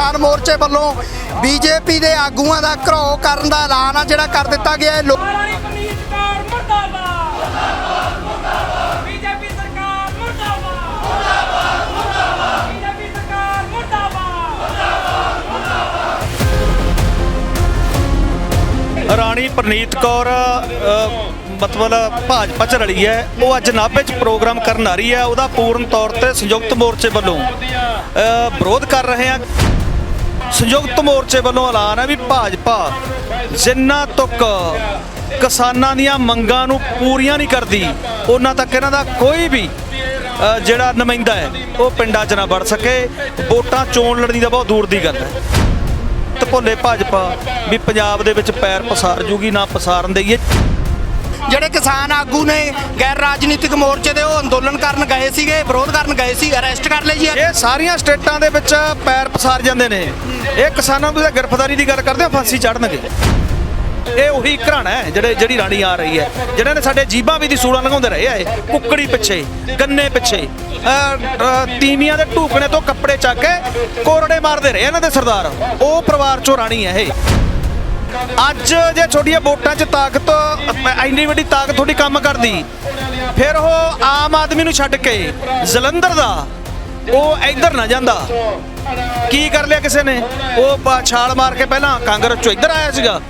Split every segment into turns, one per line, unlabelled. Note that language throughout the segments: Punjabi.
ਕਿਸਾਨ ਮੋਰਚੇ ਵੱਲੋਂ ਬੀਜੇਪੀ ਦੇ ਆਗੂਆਂ ਦਾ ਘਰੋ ਕਰਨ ਦਾ ਐਲਾਨ ਆ ਜਿਹੜਾ ਕਰ ਦਿੱਤਾ ਗਿਆ ਹੈ।
ਰਾਣੀ ਪ੍ਰਨੀਤ ਕੌਰ ਮਤਲਬ ਭਾਜਪਾ ਚ ਰਲੀ ਹੈ। ਉਹ ਅੱਜ ਨਾਭੇ ਚ ਪ੍ਰੋਗਰਾਮ ਕਰਨ ਆ ਰਹੀ ਹੈ। ਉਹਦਾ ਪੂਰਨ ਤੌਰ ਤੇ ਸੰਯੁਕਤ ਮੋਰਚੇ ਵੱਲੋਂ ਅ, ਵਿਰੋਧ ਕਰ ਰਹੇ ਆ। ਸੰਯੁਕਤ ਮੋਰਚੇ ਵੱਲੋਂ ਐਲਾਨ ਹੈ ਵੀ ਭਾਜਪਾ ਜਿੰਨਾ ਤੱਕ ਕਿਸਾਨਾਂ ਦੀਆਂ ਮੰਗਾਂ ਨੂੰ ਪੂਰੀਆਂ ਨਹੀਂ ਕਰਦੀ, ਉਹਨਾਂ ਤੱਕ ਇਹਨਾਂ ਦਾ ਕੋਈ ਵੀ ਜਿਹੜਾ ਨੁਮਾਇੰਦਾ ਹੈ, ਉਹ ਪਿੰਡਾਂ 'ਚ ਨਾ ਵੜ ਸਕੇ। ਵੋਟਾਂ ਚੋਣ ਲੜਨੀ ਦਾ ਬਹੁਤ ਦੂਰ ਦੀ ਗੱਲ ਹੈ। ਤੇ ਭੁੱਲੇ ਭਾਜਪਾ ਵੀ ਪੰਜਾਬ ਦੇ ਵਿੱਚ ਪੈਰ ਪਸਾਰ ਜੂਗੀ, ਨਾ ਪਸਾਰਨ ਦੇਈਏ।
ਜਿਹੜੇ ਕਿਸਾਨ ਆਗੂ ਨੇ ਗੈਰ ਰਾਜਨੀਤਿਕ ਮੋਰਚੇ ਦੇ ਉਹ ਅੰਦੋਲਨ ਕਰਨ ਗਏ ਸੀਗੇ ਵਿਰੋਧ ਕਰਨ ਗਏ ਸੀ ਅਰੈਸਟ ਕਰ ਲਏ ਜੀ
ਇਹ ਸਾਰੀਆਂ ਸਟੇਟਾਂ ਦੇ ਵਿੱਚ ਪੈਰ ਪਸਾਰ ਜਾਂਦੇ ਨੇ। ਇਹ ਕਿਸਾਨਾਂ ਨੂੰ ਤਾਂ ਗ੍ਰਿਫਤਾਰੀ ਦੀ ਗੱਲ ਕਰਦੇ ਆ ਫਾਂਸੀ ਚੜਨਗੇ ਇਹ ਉਹੀ ਘਰਾਣਾ ਹੈ ਜਿਹੜੇ ਜਿਹੜੀ ਰਾਣੀ ਆ ਰਹੀ ਹੈ ਜਿਹਨਾਂ ਨੇ ਸਾਡੇ ਜੀਬਾਂ ਵੀ ਦੀ ਸੂਲਾਂ ਲਗਾਉਂਦੇ ਰਹੇ ਆ ਇਹ। ਕੁੱਕੜੀ ਪਿੱਛੇ ਗੰਨੇ ਪਿੱਛੇ ਅਹ, ਤੀਵੀਆਂ ਦੇ ਢੂਕਣੇ ਤੋਂ ਕੱਪੜੇ ਚੱਕ ਕੇ ਕੋਰੜੇ ਮਾਰਦੇ ਰਹੇ ਇਹਨਾਂ ਦੇ ਸਰਦਾਰ। ਉਹ ਪਰਿਵਾਰ ਚੋਂ ਰਾਣੀ ਹੈ ਇਹ। ਅੱਜ ਜੇ ਤੁਹਾਡੀਆਂ ਵੋਟਾਂ 'ਚ ਤਾਕਤ ਇੰਨੀ ਵੱਡੀ ਤਾਕਤ ਤੁਹਾਡੀ ਕੰਮ ਕਰਦੀ, ਫਿਰ ਉਹ ਆਮ ਆਦਮੀ ਨੂੰ ਛੱਡ ਕੇ ਜਲੰਧਰ ਦਾ, ਉਹ ਇੱਧਰ ਨਾ ਜਾਂਦਾ। ਕੀ ਕਰ ਲਿਆ ਕਿਸੇ ਨੇ? ਉਹ ਛਾਲ ਮਾਰ ਕੇ ਪਹਿਲਾਂ ਕਾਂਗਰਸ ਚੋਂ ਇੱਧਰ ਆਇਆ ਸੀਗਾ,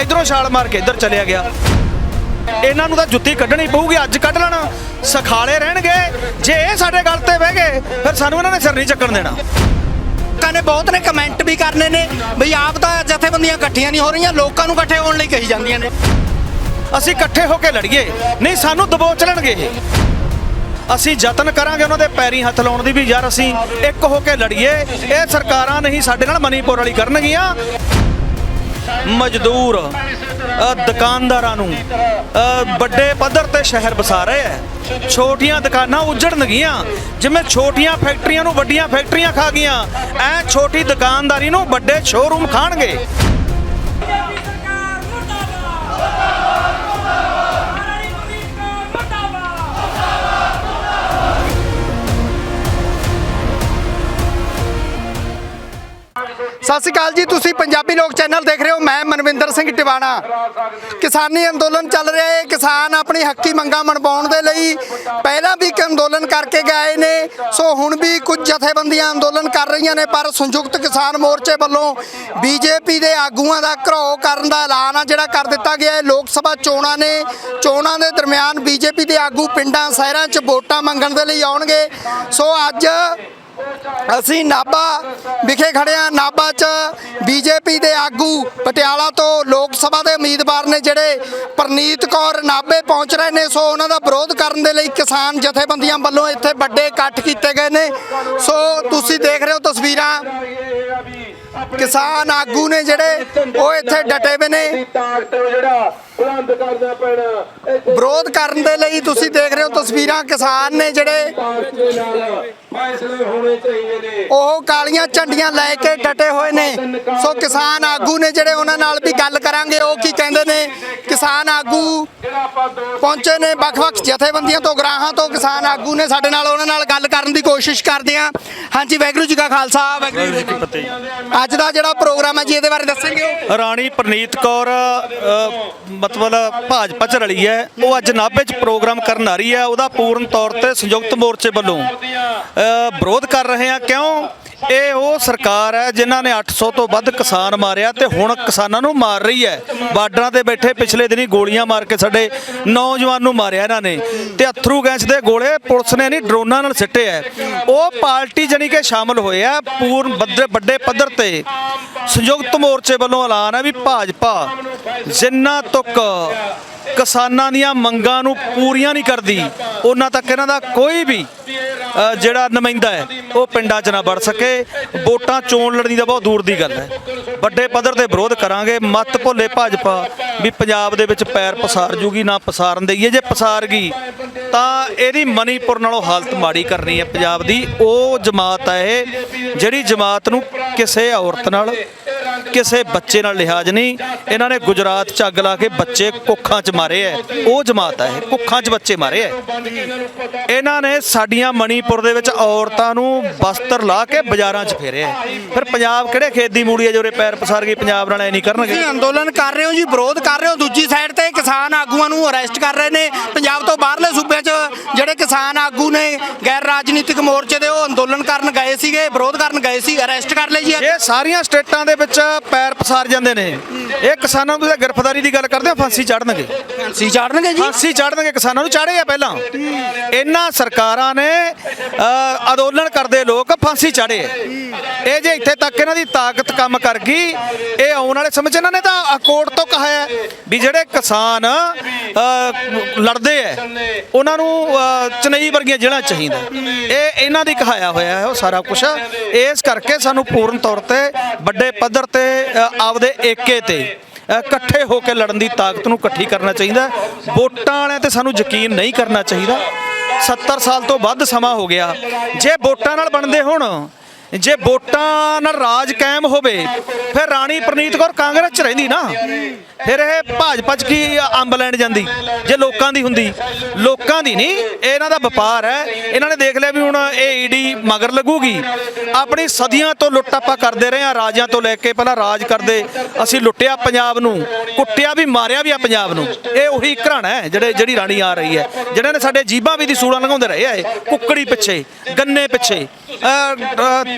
ਇੱਧਰੋਂ ਛਾਲ ਮਾਰ ਕੇ ਇੱਧਰ ਚਲਿਆ ਗਿਆ। ਇਹਨਾਂ ਨੂੰ ਤਾਂ ਜੁੱਤੀ ਕੱਢਣੀ ਪਊਗੀ, ਅੱਜ ਕੱਢ ਲੈਣਾ। ਸਖਾਲੇ ਰਹਿਣਗੇ, ਜੇ ਇਹ ਸਾਡੇ ਗੱਲ ਤੇ ਬਹਿ ਗਏ, ਫਿਰ ਸਾਨੂੰ ਇਹਨਾਂ ਨੇ ਸਿਰ ਨਹੀਂ ਚੱਕਣ ਦੇਣਾ।
ਲੋਕਾਂ ਨੇ ਬਹੁਤ ਨੇ ਕਮੈਂਟ ਵੀ ਕਰਨੇ ਨੇ ਬਈ ਆਪ ਤਾਂ ਜਥੇਬੰਦੀਆਂ ਇਕੱਠੀਆਂ ਨਹੀਂ ਹੋ ਰਹੀਆਂ, ਲੋਕਾਂ ਨੂੰ ਇਕੱਠੇ ਹੋਣ ਲਈ ਕਹੀ ਜਾਂਦੀਆਂ ਨੇ।
ਅਸੀਂ ਇਕੱਠੇ ਹੋ ਕੇ ਲੜੀਏ, ਨਹੀਂ ਸਾਨੂੰ ਦਬੋਚ ਲੈਣਗੇ। ਇਹ ਅਸੀਂ ਯਤਨ ਕਰਾਂਗੇ ਉਹਨਾਂ ਦੇ ਪੈਰੀ ਹੱਥ ਲਾਉਣ ਦੀ ਵੀ ਯਾਰ ਅਸੀਂ ਇੱਕ ਹੋ ਕੇ ਲੜੀਏ, ਇਹ ਸਰਕਾਰਾਂ ਨਹੀਂ ਸਾਡੇ ਨਾਲ ਮਨੀਪੁਰ ਵਾਲੀ ਕਰਨਗੀਆਂ। ਮਜ਼ਦੂਰ ਦੁਕਾਨਦਾਰਾਂ ਨੂੰ ਅ, ਵੱਡੇ ਪੱਧਰ ਤੇ ਸ਼ਹਿਰ ਵਸਾ ਰਹੇ ਹੈ ਛੋਟੀਆਂ ਦੁਕਾਨਾਂ ਉਜੜਨਗੀਆਂ ਜਿਵੇਂ ਛੋਟੀਆਂ ਫੈਕਟਰੀਆਂ ਨੂੰ ਵੱਡੀਆਂ ਫੈਕਟਰੀਆਂ ਖਾ ਗਈਆਂ। ਐ ਛੋਟੀ ਦੁਕਾਨਦਾਰੀ ਨੂੰ ਵੱਡੇ ਸ਼ੋਰੂਮ ਖਾਣਗੇ।
ਸਤਿ ਸ਼੍ਰੀ ਅਕਾਲ ਜੀ, ਤੁਸੀਂ ਪੰਜਾਬੀ ਲੋਕ ਚੈਨਲ ਦੇਖ ਰਹੇ ਹੋ, ਮੈਂ ਮਨਵਿੰਦਰ ਸਿੰਘ ਟਿਵਾਣਾ। ਕਿਸਾਨੀ ਅੰਦੋਲਨ ਚੱਲ ਰਿਹਾ ਹੈ ਕਿਸਾਨ ਆਪਣੀ ਹੱਕੀ ਮੰਗਾਂ ਮਨਵਾਉਣ ਦੇ ਲਈ ਪਹਿਲਾਂ ਵੀ ਇੱਕ ਅੰਦੋਲਨ ਕਰਕੇ ਗਏ ਨੇ। ਸੋ ਹੁਣ ਵੀ ਕੁਝ ਜਥੇਬੰਦੀਆਂ ਅੰਦੋਲਨ ਕਰ ਰਹੀਆਂ ਨੇ, ਪਰ ਸੰਯੁਕਤ ਕਿਸਾਨ ਮੋਰਚੇ ਵੱਲੋਂ ਬੀਜੇਪੀ ਦੇ ਆਗੂਆਂ ਦਾ ਘਰੋ ਕਰਨ ਦਾ ਐਲਾਨ ਆ ਜਿਹੜਾ ਕਰ ਦਿੱਤਾ ਗਿਆ ਹੈ ਲੋਕ ਸਭਾ ਚੋਣਾਂ ਨੇ, ਚੋਣਾਂ ਦੇ ਦਰਮਿਆਨ ਬੀਜੇਪੀ ਦੇ ਆਗੂ ਪਿੰਡਾਂ, ਸ਼ਹਿਰਾਂ 'ਚ ਵੋਟਾਂ ਮੰਗਣ ਦੇ ਲਈ ਆਉਣਗੇ। ਸੋ ਅੱਜ ਅਸੀਂ ਨਾਭਾ ਵਿਖੇ ਖੜੇ ਹਾਂ। ਨਾਭਾ 'ਚ ਬੀਜੇਪੀ ਦੇ ਆਗੂ ਪਟਿਆਲਾ ਤੋਂ ਲੋਕ ਸਭਾ ਦੇ ਉਮੀਦਵਾਰ ਨੇ ਜਿਹੜੇ ਪ੍ਰਨੀਤ ਕੌਰ ਨਾਭੇ ਪਹੁੰਚ ਰਹੇ ਨੇ, ਸੋ ਉਹਨਾਂ ਦਾ ਵਿਰੋਧ ਕਰਨ ਦੇ ਲਈ ਕਿਸਾਨ ਜਥੇਬੰਦੀਆਂ ਵੱਲੋਂ ਇੱਥੇ ਵੱਡੇ ਇਕੱਠ ਕੀਤੇ ਗਏ ਨੇ। ਸੋ ਤੁਸੀਂ ਦੇਖ ਰਹੇ ਹੋ ਤਸਵੀਰਾਂ। ਕਿਸਾਨ ਆਗੂ ਨੇ ਜਿਹੜੇ ਉਹ ਇੱਥੇ ਡਟੇ ਹੋਏ ਨੇ।
ਬੁਲੰਦ ਕਰਨਾ ਪੈਣਾ।
ਵਿਰੋਧ ਕਰਨ ਦੇ ਲਈ ਤੁਸੀਂ ਦੇਖ ਰਹੇ ਹੋ ਤਸਵੀਰਾਂ ਕਿਸਾਨ ਨੇ ਜਿਹੜੇ
ਤਾਕਤ ਦੇ ਨਾਲ ਫੈਸਲੇ ਹੋਣੇ ਚਾਹੀਦੇ ਨੇ।
ਉਹ ਕਾਲੀਆਂ ਝੰਡੀਆਂ ਲੈ ਕੇ ਡਟੇ ਹੋਏ ਨੇ। ਸੋ ਕਿਸਾਨ ਆਗੂ ਨੇ ਜਿਹੜੇ ਉਹਨਾਂ ਨਾਲ ਵੀ ਗੱਲ ਕਰਾਂਗੇ ਉਹ ਕੀ ਕਹਿੰਦੇ ਨੇ? ਕਿਸਾਨ ਆਗੂ
ਜਿਹੜਾ ਆਪਾਂ ਦੋ
ਪਹੁੰਚੇ ਨੇ ਵੱਖ-ਵੱਖ ਜਥੇਬੰਦੀਆਂ ਤੋਂ ਗਰਾਹਾਂ ਤੋਂ। ਕਿਸਾਨ ਆਗੂ ਨੇ ਸਾਡੇ ਨਾਲ ਉਹਨਾਂ ਨਾਲ ਗੱਲ ਕਰਨ ਦੀ ਕੋਸ਼ਿਸ਼ ਕਰਦੇ ਆ ਹਾਂਜੀ ਵਾਹਿਗੁਰੂ ਜੀ ਕਾ ਖਾਲਸਾ ਵਾਹਿਗੁਰੂ ਜੀ ਕੀ ਫਤਿਹ। ਅੱਜ ਦਾ ਜਿਹੜਾ ਪ੍ਰੋਗਰਾਮ ਹੈ ਜੀ ਇਹਦੇ ਬਾਰੇ ਦੱਸਣਗੇ?
ਰਾਣੀ ਪ੍ਰਨੀਤ ਕੌਰ ਮਤਲਬ ਭਾਜਪਾ ਚ ਰਲੀ ਹੈ। ਉਹ ਅੱਜ ਨਾਭੇ ਚ ਪ੍ਰੋਗਰਾਮ ਕਰਨ ਆ ਰਹੀ ਹੈ। ਉਹਦਾ ਪੂਰਨ ਤੌਰ ਤੇ ਸੰਯੁਕਤ ਮੋਰਚੇ ਵੱਲੋਂ ਅ, ਵਿਰੋਧ ਕਰ ਰਹੇ ਆ ਕਿਉਂ? ਇਹ ਉਹ ਸਰਕਾਰ ਹੈ ਜਿਨ੍ਹਾਂ ਨੇ 800 ਤੋਂ ਵੱਧ ਕਿਸਾਨ ਮਾਰਿਆ ਤੇ ਹੁਣ ਕਿਸਾਨਾਂ ਨੂੰ ਮਾਰ ਰਹੀ ਹੈ। ਬਾਰਡਰਾਂ ਤੇ ਬੈਠੇ ਪਿਛਲੇ ਦਿਨੀ ਗੋਲੀਆਂ ਮਾਰ ਕੇ ਸਾਡੇ ਨੌਜਵਾਨ ਨੂੰ ਮਾਰਿਆ ਇਹਨਾਂ ਨੇ ਤੇ ਅਥਰੂ ਗੈਸ ਦੇ ਗੋਲੇ ਪੁਲਿਸ ਨੇ ਨਹੀਂ, ਡਰੋਨਾਂ ਨਾਲ ਸਿੱਟੇ ਐ ਉਹ ਪਾਰਟੀ ਜਾਨੀ ਕਿ ਸ਼ਾਮਲ ਹੋਏ ਆ ਪੂਰਨ ਵੱਡੇ ਵੱਡੇ ਪੱਧਰ ਤੇ। ਸੰਯੁਕਤ ਮੋਰਚੇ ਵੱਲੋਂ ਐਲਾਨ ਹੈ ਵੀ ਭਾਜਪਾ ਜਿੰਨਾ ਤੱਕ ਕਿਸਾਨਾਂ ਦੀਆਂ ਮੰਗਾਂ ਨੂੰ ਪੂਰੀਆਂ ਨਹੀਂ ਕਰਦੀ, ਉਹਨਾਂ ਤੱਕ ਇਹਨਾਂ ਦਾ ਕੋਈ ਵੀ ਜਿਹੜਾ ਨੁਮਾਇੰਦਾ ਹੈ, ਉਹ ਪਿੰਡਾਂ 'ਚ ਨਾ ਵੜ ਸਕੇ। ਵੋਟਾਂ ਚੋਣ ਲੜਨੀ ਦਾ ਬਹੁਤ ਦੂਰ ਦੀ ਗੱਲ ਹੈ। ਵੱਡੇ ਪੱਧਰ ਤੇ ਵਿਰੋਧ ਕਰਾਂਗੇ। ਮਤ ਭੁੱਲੇ ਭਾਜਪਾ ਵੀ ਪੰਜਾਬ ਦੇ ਵਿੱਚ ਪੈਰ ਪਸਾਰ ਜੂਗੀ, ਨਾ ਪਸਾਰਨ ਦੇਈਏ। ਜੇ ਪਸਾਰ ਗਈ, ਤਾਂ ਇਹਦੀ ਮਨੀਪੁਰ ਨਾਲੋਂ ਹਾਲਤ ਮਾੜੀ ਕਰਨੀ ਹੈ ਪੰਜਾਬ ਦੀ। ਉਹ ਜਮਾਤ ਹੈ ਇਹ, ਜਿਹੜੀ ਜਮਾਤ ਨੂੰ ਕਿਸੇ ਔਰਤ ਨਾਲ ਕਿਸੇ ਬੱਚੇ ਨਾਲ ਲਿਹਾਜ਼ ਨਹੀਂ। ਇਹਨਾਂ ਨੇ ਗੁਜਰਾਤ ਚ ਅੱਗ ਲਾ ਕੇ ਬੱਚੇ ਕੁੱਖਾਂ ਚ ਮਾਰੇ ਐ। ਉਹ ਜਮਾਤ ਹੈ ਇਹ ਕੁੱਖਾਂ ਚ ਬੱਚੇ ਮਾਰੇ ਐ। ਇਹਨਾਂ ਨੇ ਸਾਡੀਆਂ ਮਣੀਪੁਰ ਦੇ ਵਿੱਚ ਔਰਤਾਂ ਨੂੰ ਵਸਤਰ ਲਾ ਕੇ ਬਾਜ਼ਾਰਾਂ 'ਚ ਫੇਰਿਆ। ਫਿਰ ਪੰਜਾਬ ਕਿਹੜੇ ਖੇਤ ਦੀ ਮੂੜੀ ਹੈ ਜੋ ਉਰੇ ਪੈਰ ਪਸਾਰ ਗਈ ਪੰਜਾਬ ਨਾਲ ਐ ਨਹੀਂ ਕਰਨਗੇ?
ਤੁਸੀਂ ਅੰਦੋਲਨ ਕਰ ਰਹੇ ਹੋ ਜੀ ਵਿਰੋਧ ਕਰ ਰਹੇ ਹੋ। ਦੂਜੀ ਸਾਈਡ ਤੇ ਕਿਸਾਨ ਆਗੂਆਂ ਨੂੰ ਅਰੈਸਟ ਕਰ ਰਹੇ ਨੇ। ਪੰਜਾਬ ਤੋਂ ਬਾਹਰਲੇ ਸੂਬਿਆਂ 'ਚ ਜਿਹੜੇ ਕਿਸਾਨ ਆਗੂ ਨੇ ਗੈਰ ਰਾਜਨੀਤਿਕ ਮੋਰਚੇ ਦੇ ਉਹ ਅੰਦੋਲਨ ਕਰਨ ਗਏ ਸੀਗੇ ਵਿਰੋਧ ਕਰਨ ਗਏ ਸੀ ਅਰੈਸਟ ਕਰ ਲਏ ਜੀ
ਇਹ ਸਾਰੀਆਂ ਸਟੇਟਾਂ ਦੇ ਵਿੱਚ ਪੈਰ ਪਸਾਰ ਜਾਂਦੇ ਨੇ। ਇਹ ਕਿਸਾਨਾਂ ਨੂੰ ਤੁਸੀਂ ਗ੍ਰਿਫਤਾਰੀ ਦੀ ਗੱਲ ਕਰਦੇ ਹੋ ਫਾਂਸੀ ਚੜਨਗੇ?
ਸੀ ਚਾੜਨਗੇ ਜੀ?
ਫਾਂਸੀ ਚੜਨਗੇ ਕਿਸਾਨਾਂ ਨੂੰ ਚਾੜੇ ਆ ਪਹਿਲਾਂ। ਇਹਨਾਂ ਸਰਕਾਰਾਂ ਨੇ ਅੰਦੋਲਨ ਕਰਦੇ ਲੋਕ ਫਾਂਸੀ ਚਾੜੇ। ਆ ਇਹ ਜੇ ਇੱਥੇ ਤੱਕ ਇਹਨਾਂ ਦੀ ਤਾਕਤ ਕੰਮ ਕਰ ਗਈ ਇਹ ਆਉਣ ਵਾਲੇ ਸਮੇਂ 'ਚ ਇਹਨਾਂ ਨੇ ਤਾਂ ਕੋਰਟ ਤੋਂ ਕਹਾ ਹੈ ਵੀ ਜਿਹੜੇ ਕਿਸਾਨ ਲੜਦੇ ਐ ਉਹਨਾਂ ਨੂੰ ਚੇਨਈ ਵਰਗੀਆਂ ਜੇਲ੍ਹਾਂ 'ਚ ਚਾਹੀਦਾ। ਇਹ ਇਹਨਾਂ ਦੀ ਕਹਾਇਆ ਹੋਇਆ ਹੈ ਉਹ ਸਾਰਾ ਕੁਝ ਇਸ ਕਰਕੇ ਸਾਨੂੰ ਪੂਰਨ ਤੌਰ ਤੇ ਵੱਡੇ ਪੱਧਰ ਤੇ ਅ, ਆਪਦੇ ਏਕੇ ਤੇ ਇਕੱਠੇ ਹੋ ਕੇ ਲੜਨ ਦੀ ਤਾਕਤ ਨੂੰ ਇਕੱਠੀ ਕਰਨਾ ਚਾਹੀਦਾ। ਵੋਟਾਂ ਵਾਲਿਆਂ ਤੇ ਸਾਨੂੰ ਯਕੀਨ ਨਹੀਂ ਕਰਨਾ ਚਾਹੀਦਾ। 70 ਸਾਲ ਤੋਂ ਵੱਧ ਸਮਾਂ ਹੋ ਗਿਆ। ਜੇ ਵੋਟਾਂ ਨਾਲ ਬਣਦੇ ਹੋਣ ਜੇ ਵੋਟਾਂ ਨਾਲ ਰਾਜ ਕਾਇਮ ਹੋਵੇ, ਫਿਰ ਰਾਣੀ ਪ੍ਰਨੀਤ ਕੌਰ ਕਾਂਗਰਸ 'ਚ ਰਹਿੰਦੀ ਨਾ। ਫਿਰ ਇਹ ਭਾਜਪਾ 'ਚ ਕੀ ਅੰਬ ਲੈਣ ਜਾਂਦੀ? ਜੇ ਲੋਕਾਂ ਦੀ ਹੁੰਦੀ। ਲੋਕਾਂ ਦੀ ਨਹੀਂ, ਇਹਨਾਂ ਦਾ ਵਪਾਰ ਹੈ। ਇਹਨਾਂ ਨੇ ਦੇਖ ਲਿਆ ਵੀ ਹੁਣ ਇਹ ਈਡੀ ਮਗਰ ਲੱਗੂਗੀ। ਆਪਣੀ ਸਦੀਆਂ ਤੋਂ ਲੁੱਟਾਪਾ ਕਰਦੇ ਰਹੇ ਆ ਰਾਜਾਂ ਤੋਂ ਲੈ ਕੇ ਪਹਿਲਾਂ ਰਾਜ ਕਰਦੇ। ਅਸੀਂ ਲੁੱਟਿਆ ਪੰਜਾਬ ਨੂੰ, ਕੁੱਟਿਆ ਵੀ, ਮਾਰਿਆ ਵੀ ਆ ਪੰਜਾਬ ਨੂੰ। ਇਹ ਉਹੀ ਘਰਾਣਾ ਹੈ ਜਿਹੜੇ ਜਿਹੜੀ ਰਾਣੀ ਆ ਰਹੀ ਹੈ। ਜਿਹੜੇ ਨੇ ਸਾਡੇ ਜੀਬਾਂ ਵੀ ਦੀ ਸੂਲਾਂ ਲੰਘਾਉਂਦੇ ਰਹੇ ਆ ਇਹ। ਕੁੱਕੜੀ ਪਿੱਛੇ, ਗੰਨੇ ਪਿੱਛੇ।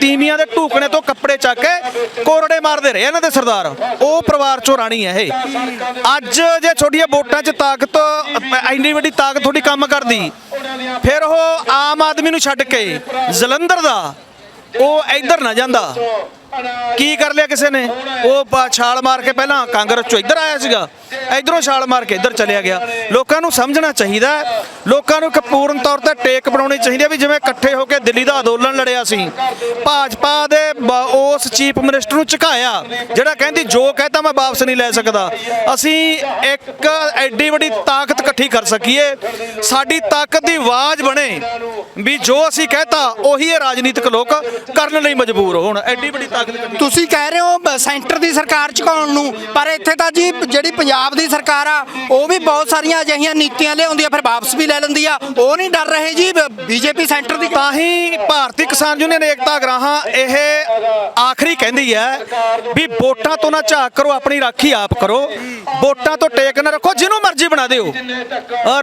ਅਹ, ਤੀਵੀਆਂ ਦੇ ਢੂਕਣੇ ਤੋਂ ਕੱਪੜੇ ਚੱਕ ਕੇ ਕੋਰੜੇ ਮਾਰਦੇ ਰਹੇ ਇਹਨਾਂ ਦੇ ਸਰਦਾਰ। ਉਹ ਪਰਿਵਾਰ ਚੋਂ ਰਾਣੀ ਹੈ ਇਹ। ਅੱਜ ਜੇ ਤੁਹਾਡੀਆਂ ਵੋਟਾਂ 'ਚ ਤਾਕਤ ਇੰਨੀ ਵੱਡੀ ਤਾਕਤ ਤੁਹਾਡੀ ਕੰਮ ਕਰਦੀ ਫਿਰ ਉਹ ਆਮ ਆਦਮੀ ਨੂੰ ਛੱਡ ਕੇ ਜਲੰਧਰ ਦਾ ਉਹ ਇੱਧਰ ਨਾ ਜਾਂਦਾ। ਕੀ ਕਰ ਲਿਆ ਕਿਸੇ ਨੇ? ਉਹ ਛਾਲ ਮਾਰ ਕੇ ਪਹਿਲਾਂ ਕਾਂਗਰਸ ਚੋਂ ਇੱਧਰ ਆਇਆ ਸੀਗਾ। ਇਧਰੋਂ ਛਾਲ ਮਾਰ ਕੇ ਇੱਧਰ ਚਲਿਆ ਗਿਆ। ਲੋਕਾਂ ਨੂੰ ਸਮਝਣਾ ਚਾਹੀਦਾ ਲੋਕਾਂ ਨੂੰ ਇੱਕ ਪੂਰਨ ਤੌਰ ਤੇ ਟੇਕ ਬਣਾਉਣੀ ਚਾਹੀਦੀ ਹੈ ਵੀ ਜਿਵੇਂ ਇਕੱਠੇ ਹੋ ਕੇ ਦਿੱਲੀ ਦਾ ਅੰਦੋਲਨ ਲੜਿਆ ਸੀ। ਭਾਜਪਾ ਦੇ ਉਸ ਚੀਫ ਮਿਨਿਸਟਰ ਨੂੰ ਝੁਕਾਇਆ, ਜਿਹੜਾ ਕਹਿੰਦੀ, ਜੋ ਕਹਤਾ ਮੈਂ ਵਾਪਸ ਨਹੀਂ ਲੈ ਸਕਦਾ। ਅਸੀਂ ਇੱਕ ਐਡੀ ਵੱਡੀ ਤਾਕਤ ਇਕੱਠੀ ਕਰ ਸਕੀਏ। ਸਾਡੀ ਤਾਕਤ ਦੀ ਆਵਾਜ਼ ਬਣੇ ਵੀ ਜੋ ਅਸੀਂ ਕਹਤਾ, ਉਹੀ ਇਹ ਰਾਜਨੀਤਿਕ ਲੋਕ ਕਰਨ ਲਈ ਮਜਬੂਰ ਹੋਣ। ਐਡੀ ਵੱਡੀ ਤਾਕਤ
ਤੁਸੀਂ ਕਹਿ ਰਹੇ ਹੋ ਸੈਂਟਰ ਦੀ ਸਰਕਾਰ ਝੁਕਾਉਣ ਨੂੰ, ਪਰ ਇੱਥੇ ਤਾਂ ਜੀ, ਜਿਹੜੀ ਪੰਜਾਬ ਦੀ ਸਰਕਾਰ ਆ, ਉਹ ਵੀ ਬਹੁਤ ਸਾਰੀਆਂ ਅਜਿਹੀਆਂ ਨੀਤੀਆਂ ਲਿਆਉਂਦੀ ਆ, ਫਿਰ ਵਾਪਸ ਵੀ ਲੈ ਲੈਂਦੀ ਆ। ਉਹ ਨਹੀਂ ਡਰ ਰਹੇ ਜੀ ਬੀਜੇਪੀ ਸੈਂਟਰ ਦੀ
ਤਾਂ ਹੀ ਭਾਰਤੀ ਕਿਸਾਨ ਯੂਨੀਅਨ ਏਕਤਾ ਗਰਾਹਾਂ ਇਹ ਆਖਰੀ ਕਹਿੰਦੀ ਹੈ ਵੀ ਵੋਟਾਂ ਤੋਂ ਨਾ ਝਾਕ ਕਰੋ, ਆਪਣੀ ਰਾਖੀ ਆਪ ਕਰੋ। ਵੋਟਾਂ ਤੋਂ ਟੇਕ ਨਾ ਰੱਖੋ, ਜਿਹਨੂੰ ਮਰਜ਼ੀ ਬਣਾ ਦਿਓ।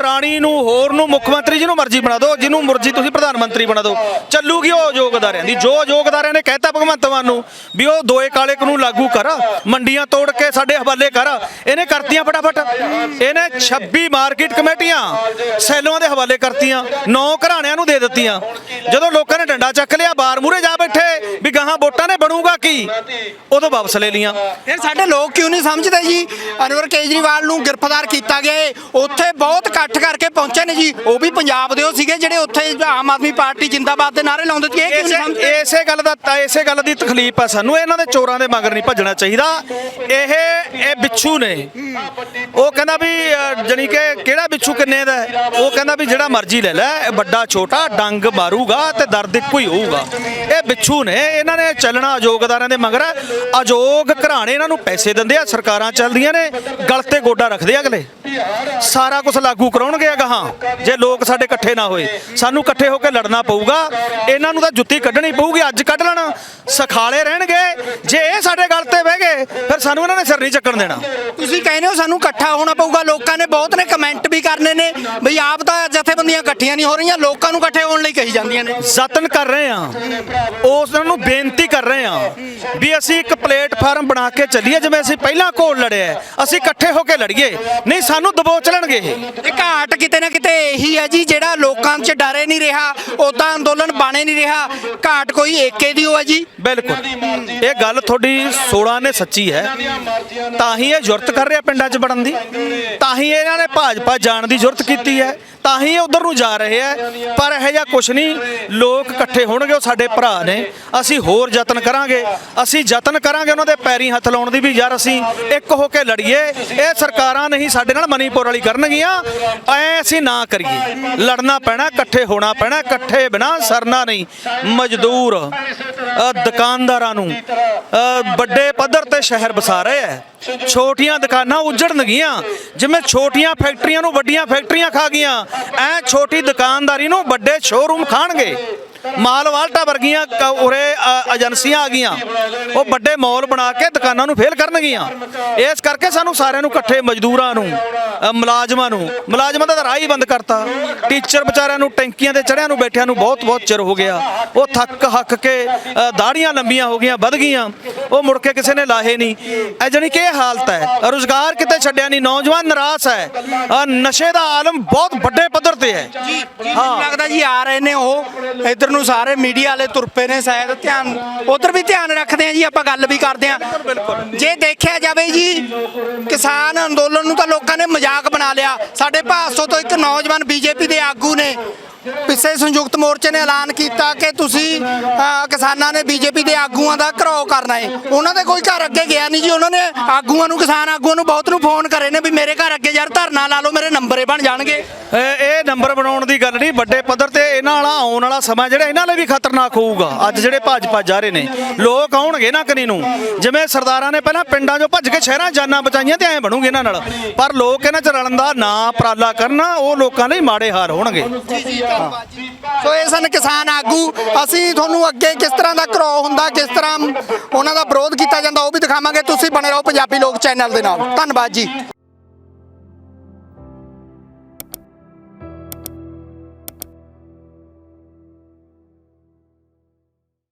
ਰਾਣੀ ਨੂੰ, ਹੋਰ ਨੂੰ, ਮੁੱਖ ਮੰਤਰੀ ਜਿਹਨੂੰ ਮਰਜ਼ੀ ਬਣਾ ਦਿਓ, ਜਿਹਨੂੰ ਮਰਜ਼ੀ ਤੁਸੀਂ ਪ੍ਰਧਾਨ ਮੰਤਰੀ ਬਣਾ ਦਿਓ। ਚੱਲੂਗੀ ਉਹ ਯੋਗਦਾਰਿਆਂ ਦੀ, ਜੋ ਯੋਗਦਾਰਿਆਂ ਨੇ ਕਹਿਤਾ ਭਗਵੰਤ ਮਾਨ ਨੂੰ ਵੀ ਉਹ ਦੋਏ ਕਾਲੇ ਕਾਨੂੰਨ ਲਾਗੂ ਕਰ, ਮੰਡੀਆਂ ਤੋੜ ਕੇ ਸਾਡੇ ਹਵਾਲੇ ਕਰ, ਇਹਨੇ ਕਰ ਕਰਤੀਆਂ ਫਟਾਫਟ। ਇਹਨੇ 26 ਮਾਰਕੀਟ ਕਮੇਟੀਆਂ ਸੈਲੋਆਂ ਦੇ ਹਵਾਲੇ ਕਰਤੀਆਂ ਨੌ ਘਰਾਣਿਆਂ ਨੂੰ ਦੇ ਦਿੱਤੀਆਂ। ਜਦੋਂ ਲੋਕਾਂ ਨੇ ਡੰਡਾ ਚੱਕ ਲਿਆ ਬਾਰ ਮੂਰੇ ਜਾ ਬੈਠੇ ਵੀ ਗਾਹਾਂ ਵੋਟਾਂ ਨੇ ਬਣੂਗਾ ਕੀ ਉਦੋਂ ਵਾਪਸ ਲੈ ਲੀਆਂ
ਫਿਰ ਸਾਡੇ ਲੋਕ ਕਿਉਂ ਨਹੀਂ ਸਮਝਦੇ ਜੀ? ਅਨਵਰ ਕੇਜਰੀਵਾਲ ਨੂੰ ਗ੍ਰਿਫਤਾਰ ਕੀਤਾ ਗਿਆ। ਉੱਥੇ ਬਹੁਤ ਇਕੱਠ ਕਰਕੇ ਪਹੁੰਚੇ ਨੇ ਜੀ। ਉਹ ਵੀ ਪੰਜਾਬ ਦੇ ਉਹ ਸੀਗੇ ਜਿਹੜੇ ਉੱਥੇ ਆਮ ਆਦਮੀ ਪਾਰਟੀ ਜਿੰਦਾਬਾਦ ਦੇ ਨਾਰੇ ਲਾਉਂਦੇ ਸੀ ਇਹ ਕਿਉਂ ਨਹੀਂ
ਇਸੇ
ਸਮਝਦੇ?
ਇਸੇ ਗੱਲ ਦਾ ਇਸੇ ਗੱਲ ਦੀ ਤਕਲੀਫ ਆ ਸਾਨੂੰ। ਇਹਨਾਂ ਦੇ ਚੋਰਾਂ ਦੇ ਮਗਰ ਨਹੀਂ ਭੱਜਣਾ ਚਾਹੀਦਾ। ਇਹ ਇਹ ਬਿੱਛੂ ਨੇ। ਉਹ ਕਹਿੰਦਾ ਵੀ ਅ, ਜਾਣੀ ਕਿ ਕਿਹੜਾ ਬਿੱਛੂ ਕਿੰਨੇ ਦਾ ਉਹ ਕਹਿੰਦਾ ਵੀ ਜਿਹੜਾ ਮਰਜ਼ੀ ਲੈ ਲੈ ਇਹ ਵੱਡਾ ਛੋਟਾ ਡੰਗ ਮਾਰੂਗਾ ਤੇ ਦਰਦ ਇੱਕੋ ਹੀ ਹੋਊਗਾ। ਇਹ ਬਿੱਛੂ ਨੇ ਇਹਨਾਂ ਨੇ ਚੱਲਣਾ ਅਯੋਗਦਾਰਾਂ ਦੇ ਮਗਰ ਅਯੋਗ ਘਰਾਣੇ ਇਹਨਾਂ ਨੂੰ ਪੈਸੇ ਦਿੰਦੇ ਆ ਸਰਕਾਰਾਂ ਚੱਲਦੀਆਂ ਨੇ ਗਲ ਤੇ ਗੋਡਾ ਰੱਖਦੇ ਆ ਅਗਲੇ। ਸਾਰਾ ਕੁਝ ਲਾਗੂ ਕਰਾਉਣਗੇ ਅਗਾਹਾਂ। ਜੇ ਲੋਕ ਸਾਡੇ ਇਕੱਠੇ ਨਾ ਹੋਏ ਸਾਨੂੰ ਇਕੱਠੇ ਹੋ ਕੇ ਲੜਨਾ ਪਊਗਾ ਇਹਨਾਂ ਨੂੰ ਤਾਂ ਜੁੱਤੀ ਕੱਢਣੀ ਪਊਗੀ ਅੱਜ ਕੱਢ ਲੈਣਾ। ਸਖਾਲੇ ਰਹਿਣਗੇ ਜੇ ਇਹ ਸਾਡੇ ਗਲ ਤੇ ਬਹਿ ਗਏ ਫਿਰ ਸਾਨੂੰ ਇਹਨਾਂ ਨੇ ਸਿਰ ਨਹੀਂ ਚੱਕਣ ਦੇਣਾ।
ਤੁਸੀਂ ਕਹਿੰਦੇ ਹੋ ਸਾਨੂੰ ਇਕੱਠਾ ਹੋਣਾ ਪਊਗਾ। ਲੋਕਾਂ ਨੇ ਬਹੁਤ ਨੇ ਕਮੈਂਟ ਵੀ ਕਰਨੇ ਨੇ ਬਈ ਆਪ ਤਾਂ ਜਥੇਬੰਦੀਆਂ ਇਕੱਠੀਆਂ ਨਹੀਂ ਹੋ ਰਹੀਆਂ ਲੋਕਾਂ ਨੂੰ ਇਕੱਠੇ ਹੋਣ ਲਈ ਕਹੀ ਜਾਂਦੀਆਂ ਨੇ।
ਯਤਨ ਕਰ ਰਹੇ ਆ ਉਸ ਨੂੰ ਬੇਨਤੀ ਕਰ ਰਹੇ ਆ ਵੀ ਅਸੀਂ ਇੱਕ ਪਲੇਟਫਾਰਮ ਬਣਾ ਕੇ ਚੱਲੀਏ ਜਿਵੇਂ ਅਸੀਂ ਪਹਿਲਾਂ ਘੋਲ ਲੜਿਆ। ਅਸੀਂ ਇਕੱਠੇ ਹੋ ਕੇ ਲੜੀਏ। ਨਹੀਂ ਸਾਨੂੰ ਦਬੋਚ ਲੈਣਗੇ ਇਹ।
ਘਾਟ ਕਿਤੇ ਨਾ ਕਿਤੇ ਇਹੀ ਹੈ ਜੀ ਜਿਹੜਾ ਲੋਕਾਂ 'ਚ ਡਰੇ ਨਹੀਂ ਰਿਹਾ ਉਦਾਂ ਅੰਦੋਲਨ ਬਾਣੇ ਨਹੀਂ ਰਿਹਾ ਘਾਟ ਕੋਈ ਏਕੇ ਦੀ ਹੋ ਹੈ ਜੀ।
ਬਿਲਕੁਲ। ਇਹ ਗੱਲ ਤੁਹਾਡੀ 16 ਨੇ ਸੱਚੀ ਹੈ। ਤਾਂ ਹੀ ਇਹ ਜੁਰਤ ਕਰ ਰਿਹਾ ਪਿੰਡਾਂ 'ਚ ਵੜਨ ਦੀ ਤਾਂ ਹੀ ਇਹਨਾਂ ਨੇ ਭਾਜਪਾ ਜਾਣ ਦੀ ਜ਼ਰੂਰਤ ਕੀਤੀ ਹੈ। ਤਾਂ ਹੀ ਉਧਰ ਨੂੰ ਜਾ ਰਹੇ ਆ। ਪਰ ਇਹੋ ਜਿਹਾ ਕੁਛ ਨਹੀਂ। ਲੋਕ ਇਕੱਠੇ ਹੋਣਗੇ, ਉਹ ਸਾਡੇ ਭਰਾ ਨੇ। ਅਸੀਂ ਹੋਰ ਯਤਨ ਕਰਾਂਗੇ। ਅਸੀਂ ਯਤਨ ਕਰਾਂਗੇ, ਉਹਨਾਂ ਦੇ ਪੈਰੀ ਹੱਥ ਲਾਉਣ ਦੀ ਵੀ। ਯਾਰ, ਅਸੀਂ ਇੱਕ ਹੋ ਕੇ ਲੜੀਏ। ਇਹ ਸਰਕਾਰਾਂ ਨਹੀਂ ਸਾਡੇ ਨਾਲ ਮਨੀਪੁਰ ਵਾਲੀ ਕਰਨਗੀਆਂ। ਐ ਅਸੀਂ ਨਾ ਕਰੀਏ। ਲੜਨਾ ਪੈਣਾ, ਇਕੱਠੇ ਹੋਣਾ ਪੈਣਾ, ਇਕੱਠੇ ਬਿਨਾ ਸਰਨਾ ਨਹੀਂ। ਮਜ਼ਦੂਰ ਦੁਕਾਨਦਾਰਾਂ ਨੂੰ ਵੱਡੇ ਪੱਧਰ ਤੇ ਸ਼ਹਿਰ ਵਸਾ ਰਹੇ ਐ। ਛੋਟੀਆਂ ਦੁਕਾਨਾਂ ਉਜੜਨਗੀਆਂ। ਜਿਵੇਂ ਛੋਟੀਆਂ ਫੈਕਟਰੀਆਂ ਨੂੰ ਵੱਡੀਆਂ ਫੈਕਟਰੀਆਂ ਖਾ ਗਈਆਂ। ਐ ਛੋਟੀ ਦੁਕਾਨਦਾਰੀ ਨੂੰ ਵੱਡੇ ਸ਼ੋਰੂਮ ਖਾਣਗੇ। ਮਾਲ ਵਾਲਟਾ ਵਰਗੀਆਂ ਕ- ਉਰੇ ਅ, ਏਜੰਸੀਆਂ ਆ ਗਈਆਂ। ਉਹ ਵੱਡੇ ਮਾਲ ਬਣਾ ਕੇ ਦੁਕਾਨਾਂ ਨੂੰ ਫੇਲ ਕਰਨਗੀਆਂ। ਇਸ ਕਰਕੇ ਸਾਨੂੰ ਸਾਰਿਆਂ ਨੂੰ ਇਕੱਠੇ ਮਜ਼ਦੂਰਾਂ ਨੂੰ ਅ, ਮੁਲਾਜ਼ਮਾਂ ਨੂੰ ਮੁਲਾਜ਼ਮਾਂ ਦਾ ਤਾਂ ਰਾਹ ਹੀ ਬੰਦ ਕਰਤਾ। ਟੀਚਰ ਵਿਚਾਰਿਆਂ ਨੂੰ ਟੈਂਕੀਆਂ ਤੇ ਚੜਿਆਂ ਨੂੰ ਬੈਠਿਆਂ ਨੂੰ ਬਹੁਤ ਬਹੁਤ ਚਿਰ ਹੋ ਗਿਆ। ਉਹ ਥੱਕ ਹੱਕ ਕੇ ਅ, ਦਾੜੀਆਂ ਲੰਬੀਆਂ ਹੋ ਗਈਆਂ ਵੱਧ ਗਈਆਂ। ਉਹ ਮੁੜ ਕੇ ਕਿਸੇ ਨੇ ਲਾਹੇ ਨਹੀਂ। ਇਹ ਜਾਣੀ ਕਿ ਇਹ ਹਾਲਤ ਹੈ। ਰੋਜ਼ਗਾਰ ਕਿਤੇ ਛੱਡਿਆ ਨਹੀਂ। ਨੌਜਵਾਨ ਨਿਰਾਸ਼ ਹੈ। ਅ, ਨਸ਼ੇ ਦਾ ਆਲਮ ਬਹੁਤ ਵੱਡੇ ਪੱਧਰ ਤੇ ਹੈ।
ਜੀ ਮੈਨੂੰ ਲੱਗਦਾ ਜੀ ਆ ਰਹੇ ਨੇ ਉਹ ਇੱਧਰ ਨੂੰ ਸਾਰੇ ਮੀਡੀਆ ਵਾਲੇ ਤੁਰ ਪਏ ਨੇ ਸ਼ਾਇਦ ਧਿਆਨ ਉਧਰ ਵੀ ਧਿਆਨ ਰੱਖਦੇ ਆ ਜੀ ਆਪਾਂ ਗੱਲ ਵੀ ਕਰਦੇ ਆ। ਜੇ ਦੇਖਿਆ ਜਾਵੇ ਜੀ ਕਿਸਾਨ ਅੰਦੋਲਨ ਨੂੰ ਤਾਂ ਲੋਕਾਂ ਨੇ ਮਜ਼ਾਕ ਬਣਾ ਲਿਆ। ਸਾਡੇ ਭਾਸੋ ਤੋਂ ਇੱਕ ਨੌਜਵਾਨ ਬੀਜੇਪੀ ਦੇ ਆਗੂ ਨੇ। ਪਿੱਛੇ ਸੰਯੁਕਤ ਮੋਰਚੇ ਨੇ ਐਲਾਨ ਕੀਤਾ ਕਿ ਤੁਸੀਂ ਕਿਸਾਨਾਂ ਨੇ ਬੀਜੇਪੀ ਦੇ ਆਗੂਆਂ ਦਾ ਘਰੋ ਕਰਨਾ ਹੈ ਉਹਨਾਂ ਦੇ ਕੋਈ ਘਰ ਅੱਗੇ ਗਿਆ ਨਹੀਂ ਜੀ। ਉਹਨਾਂ ਨੇ ਆਗੂਆਂ ਨੂੰ ਕਿਸਾਨ ਆਗੂਆਂ ਨੂੰ ਬਹੁਤ ਨੂੰ ਫੋਨ ਕਰੇ ਨੇ ਵੀ ਮੇਰੇ ਘਰ ਅੱਗੇ ਯਾਰ ਧਰਨਾ ਲਾ ਲਓ ਮੇਰੇ ਨੰਬਰੇ ਬਣ ਜਾਣਗੇ।
ਇਹ ਨੰਬਰ ਬਣਾਉਣ ਦੀ ਗੱਲ ਨਹੀਂ ਵੱਡੇ ਪੱਧਰ ਤੇ ਇਹਨਾਂ ਵਾਲਾ ਆਉਣ ਵਾਲਾ ਸਮਾਂ ਜਿਹੜਾ ਇਹਨਾਂ ਲਈ ਵੀ ਖਤਰਨਾਕ ਹੋਊਗਾ। ਅੱਜ ਜਿਹੜੇ ਭਾਜਪਾ ਜਾ ਰਹੇ ਨੇ ਲੋਕ ਆਉਣਗੇ ਨਾ ਕਨੀ ਨੂੰ। ਜਿਵੇਂ ਸਰਦਾਰਾਂ ਨੇ ਪਹਿਲਾਂ ਪਿੰਡਾਂ 'ਚੋਂ ਭੱਜ ਕੇ ਸ਼ਹਿਰਾਂ ਜਾਨਾਂ ਬਚਾਈਆਂ ਤੇ ਐਂ ਬਣੂਗੇ ਇਹਨਾਂ ਨਾਲ। ਪਰ ਲੋਕ ਇਹਨਾਂ 'ਚ ਰਲਣ ਦਾ ਨਾ ਉਪਰਾਲਾ ਕਰਨਾ ਉਹ ਲੋਕਾਂ ਲਈ ਮਾੜੇ ਹਾਲ ਹੋਣਗੇ।
ਸੋ ਇਹ ਸਨ ਕਿਸਾਨ ਆਗੂ। ਅਸੀਂ ਤੁਹਾਨੂੰ ਅੱਗੇ ਕਿਸ ਤਰ੍ਹਾਂ ਦਾ ਕਰੋ ਹੁੰਦਾ, ਕਿਸ ਤਰ੍ਹਾਂ ਉਹਨਾਂ ਦਾ ਵਿਰੋਧ ਕੀਤਾ ਜਾਂਦਾ, ਉਹ ਵੀ ਦਿਖਾਵਾਂਗੇ। ਤੁਸੀਂ ਬਣੇ ਰਹੋ ਪੰਜਾਬੀ ਲੋਕ ਚੈਨਲ ਦੇ ਨਾਲ। ਧੰਨਵਾਦ ਜੀ।